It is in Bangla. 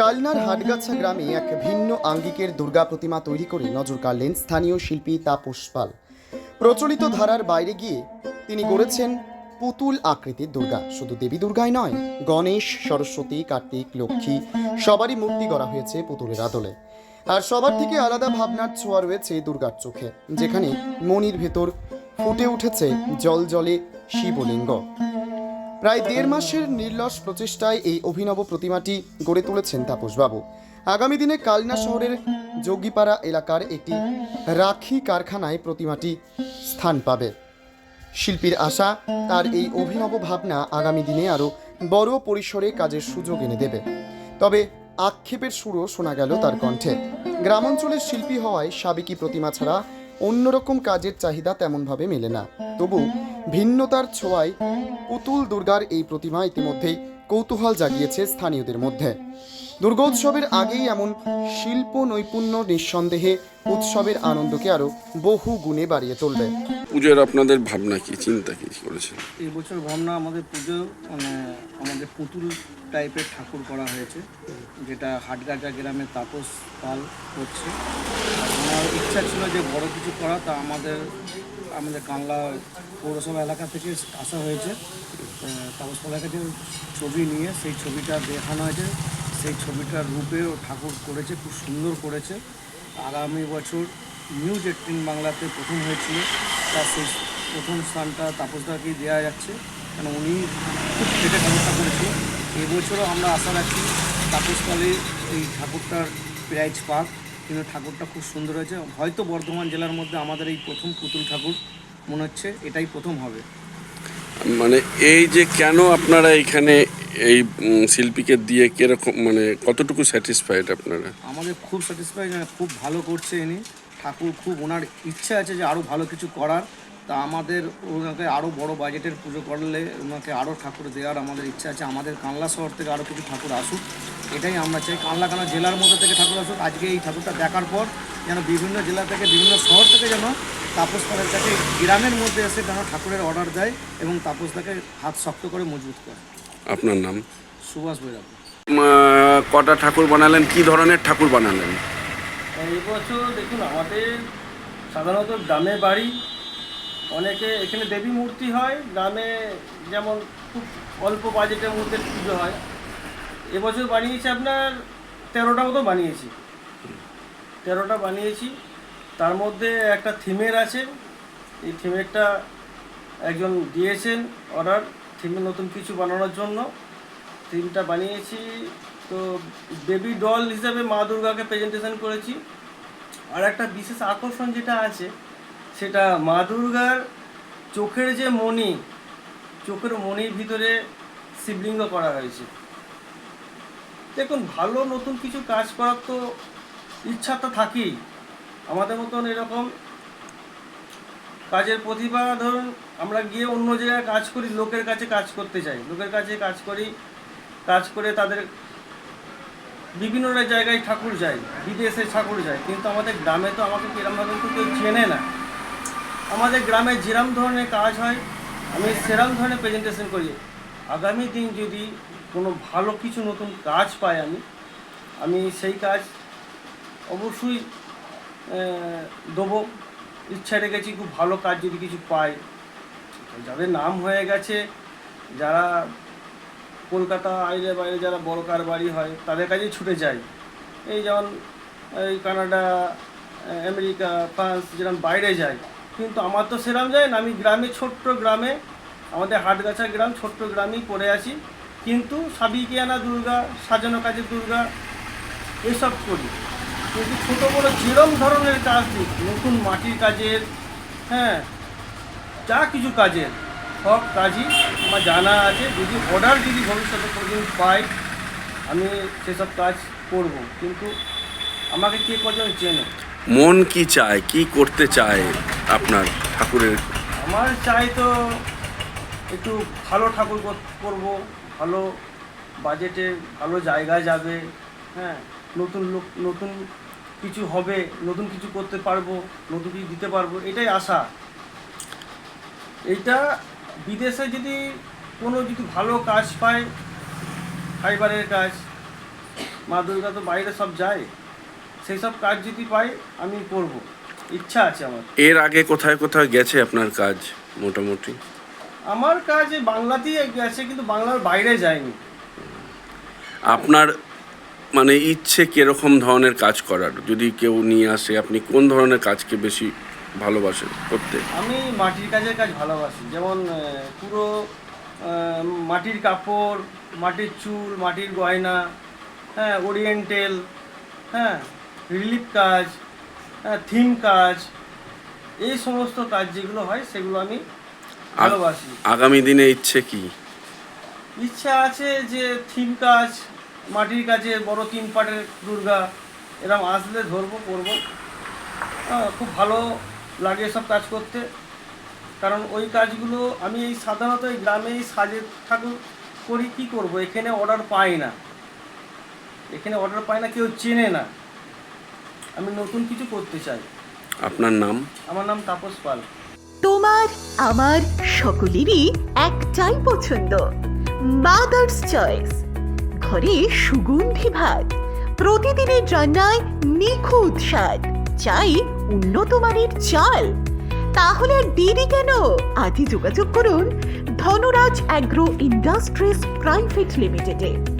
কালনার হাটগাছা গ্রামে এক ভিন্ন আঙ্গিকের দুর্গা প্রতিমা তৈরি করে নজর কাড়লেন স্থানীয় শিল্পী তাপস পাল। প্রচলিত ধারার বাইরে গিয়ে তিনি গড়েছেন পুতুল আকৃতির দুর্গা। শুধু দেবী দুর্গাই নয়, গণেশ, সরস্বতী, কার্তিক, লক্ষ্মী, সবারই মূর্তি করা হয়েছে পুতুলের আদলে। আর সবার থেকে আলাদা ভাবনার ছোঁয়া রয়েছে দুর্গার চোখে, যেখানে মনির ভেতর ফুটে উঠেছে জল জলে শিবলিঙ্গ। প্রায় দেড় মাসের নির্লস প্রচেষ্টায় এই অভিনব প্রতিমাটি গড়ে তুলেছেন তাপসবাবু। আগামী দিনে কালনা শহরের যোগীপাড়া এলাকার একটি রাখি কারখানায় প্রতিমাটি স্থান পাবে। শিল্পীর আশা, তার এই অভিনব ভাবনা আগামী দিনে আরও বড় পরিসরে কাজের সুযোগ এনে দেবে। তবে আক্ষেপের সুরও শোনা গেল তার কণ্ঠে। গ্রামাঞ্চলের শিল্পী হওয়ায় সাবেকি প্রতিমা ছাড়া অন্যরকম কাজের চাহিদা তেমনভাবে মেলে না। তবু ভিন্নতার ছোঁয়ায় পুতুল দুর্গার এই প্রতিমা ইতিমধ্যেই কৌতূহল জাগিয়েছে স্থানীয়দের মধ্যে। দুর্গোৎসবের আগেই এমন শিল্প নৈপুণ্য নিঃসন্দেহে উৎসবের আনন্দকে আরও বহু গুণে বাড়িয়ে তুলবে। পুজোর আপনাদের ভাবনা কি চিন্তা কি করেছেন? এই বছর ভাবনা আমাদের পুজো মানে আমাদের পুতুল টাইপের ঠাকুর করা হয়েছে যেটা হাটগাজা গ্রামে তাপস পাল করছে। আমার ইচ্ছা ছিল যে বড় কিছু করা তা আমাদের আমাদের কানলা পৌরসভা এলাকা থেকে আসা হয়েছে। আহ, তাপস পালের কাছে ছবি নিয়ে সেই ছবিটা দেখানো হয়েছে। সেই ছবিটার রূপে ও ঠাকুর করেছে খুব সুন্দর করেছে। আগামী বছর নিউজ এইটিন বাংলাতে প্রথম হয়েছিল। তার সেই প্রথম স্থানটা তাপসদাকেই দেওয়া যাচ্ছে। কেন উনি খুব খেটে ঠাকুরটা করেছিল এবছরও আমরা আশা রাখি তাপসকালে এই ঠাকুরটার প্রাইজ পাক। কিন্তু ঠাকুরটা খুব সুন্দর হয়েছে। হয়তো বর্ধমান জেলার মধ্যে আমাদের এই প্রথম পুতুল ঠাকুর মনে হচ্ছে এটাই প্রথম হবে। মানে এই যে কেন আপনারা এখানে এই শিল্পীকে দিয়ে কীরকম মানে কতটুকু স্যাটিসফাইড আপনারা? আমাদের খুব স্যাটিসফাইড খুব ভালো করছে ইনি। ঠাকুর খুব ওনার ইচ্ছা আছে যে আরও ভালো কিছু করার। তা আমাদের ওনাকে আরও বড় বাজেটের পুজো করলে ওনাকে আরও ঠাকুর দেওয়ার আমাদের ইচ্ছা আছে। আমাদের কানলা শহর থেকে আরও কিছু ঠাকুর আসুক এটাই আমরা চাই। কানলা কানলা জেলার মধ্যে থেকে ঠাকুর আসুক আজকে এই ঠাকুরটা দেখার পর যেন বিভিন্ন জেলা থেকে বিভিন্ন শহর থেকে যেন তাপস পালের কাছে গ্রামের মধ্যে এসে যেন ঠাকুরের অর্ডার দেয় এবং তাপসদাকে হাত শক্ত করে মজবুত করে। আপনার নাম? সুভাষ বৈরাগ। কটা ঠাকুর বানালেন? কি ধরনের ঠাকুর বানালেন? এই বছর দেখুন আমাদের সাধারণত গ্রামে বাড়ি অনেকে এখানে দেবী মূর্তি হয়, গ্রামে যেমন খুব অল্প বাজেটের মধ্যে পুজো হয়। এবছর বানিয়েছি আপনার তেরোটা মতো বানিয়েছি। তেরোটা বানিয়েছি। তার মধ্যে একটা থিমের আছে। এই থিমেরটা একজন দিয়েছেন অর্ডার থিমের নতুন কিছু বানানোর জন্য। থিমটা বানিয়েছি তো বেবি ডল হিসাবে মা দুর্গাকে প্রেজেন্টেশন করেছি। আর একটা বিশেষ আকর্ষণ যেটা আছে সেটা মা দুর্গার চোখের যে মণি, চোখের মণির ভিতরে শিবলিঙ্গ করা হয়েছে। দেখুন, ভালো নতুন কিছু কাজ করার তো ইচ্ছা তো থাকেই। আমাদের মতন এরকম কাজের প্রতিভা, ধরুন, আমরা গিয়ে অন্য জায়গায় কাজ করি, লোকের কাছে কাজ করতে চাই। লোকের কাছে কাজ করি, কাজ করে তাদের বিভিন্ন জায়গায় ঠাকুর যায়, বিদেশে ঠাকুর যায়। কিন্তু আমাদের গ্রামে তো আমাকে কিরমভাবে তো কেউ চেনে না। আমাদের গ্রামে যেরম ধরনের কাজ হয়, আমি সেরম ধরনের প্রেজেন্টেশন করি। আগামী দিন যদি কোনো ভালো কিছু নতুন কাজ পাই আমি আমি সেই কাজ অবশ্যই দেবো। ইচ্ছা রেখেছি খুব ভালো কাজ যদি কিছু পাই। যাদের নাম হয়ে গেছে, যারা কলকাতা আইলে বাইরে যারা বড় কার বাড়ি হয়, তাদের কাছেই ছুটে যায় এই যেমন, এই কানাডা আমেরিকা, ফ্রান্স যেরকম বাইরে যায় কিন্তু আমার তো সেরকম যায় না, আমি গ্রামে, ছোট্ট গ্রামে, আমাদের হাটগাছা গ্রাম, ছোট্ট গ্রামেই পড়ে আছি। কিন্তু সাবিকিয়ানা দুর্গা, সাজানো কাজের দুর্গা, এসব করি। কিন্তু ছোটো বড়ো যেরম ধরনের কাজ দিই, নতুন মাটির কাজের হ্যাঁ যা কিছু কাজের, সব কাজই আমার জানা আছে। যদি অর্ডার যদি ভবিষ্যতে কোনোদিন পাই, আমি সেসব কাজ করব। কিন্তু আমাকে কে কজন চেনে? মন কি চায়, কি করতে চায়? আপনার ঠাকুরের আমার চাই তো একটু ভালো ঠাকুর কর- করব, ভালো বাজেটে, ভালো জায়গায় যাবে হ্যাঁ নতুন লোক, নতুন কিছু হবে, নতুন কিছু করতে পারব, নতুন কিছু দিতে পারব, এটাই আশা। এইটা বিদেশে যদি কোনো যদি ভালো কাজ পায়, ফাইবারের কাজ, মা দুর্গা তো বাইরে সব যায়, সেই সব কাজ যদি পাই আমি করব। ইচ্ছা আছে আমার। এর আগে কোথায় কোথায় গেছে আপনার কাজ মোটামুটি? আমার কাজ বাংলাতেই গেছে কিন্তু বাংলার বাইরে যায়নি। আপনার মানে ইচ্ছে কীরকম ধরনের কাজ করার? যদি কেউ নিয়ে আসে আপনি কোন ধরনের কাজকে বেশি ভালোবাসেন করতে? আমি মাটির কাজের কাজ ভালোবাসি যেমন পুরো মাটির কাপড় মাটির চুল মাটির গয়না হ্যাঁ ওরিয়েন্টেল হ্যাঁ রিলিফ কাজ থিম কাজ এই সমস্ত কাজ যেগুলো হয় সেগুলো আমি ভালোবাসি। আগামী দিনে ইচ্ছে কি? ইচ্ছা আছে যে থিম কাজ মাটির কাজে বড় তিন পাটের দুর্গা এরকম আসলে ধরবো করব। হ্যাঁ, খুব ভালো লাগে এসব কাজ করতে। কারণ ওই কাজগুলো আমি এই সাধারণত এই গ্রামে এই সাজের ঠাকুর করি কি করব? এখানে অর্ডার পাই না। এখানে অর্ডার পাই না কেউ চেনে না। আমি নতুন কিছু করতে চাই। আপনার নাম? আমার নাম তাপস পাল। তোমার আমার সকলেরই একটাই পছন্দ মাদার্স চয়েস ঘরে সুগন্ধি ভাত প্রতিদিনের রান্নায় নিখুঁত স্বাদ চাই উন্নত মানের চাল। তাহলে আর দেরি কেন? আজই যোগাযোগ করুন ধনরাজ অ্যাগ্রো ইন্ডাস্ট্রিজ প্রাইভেট লিমিটেডে।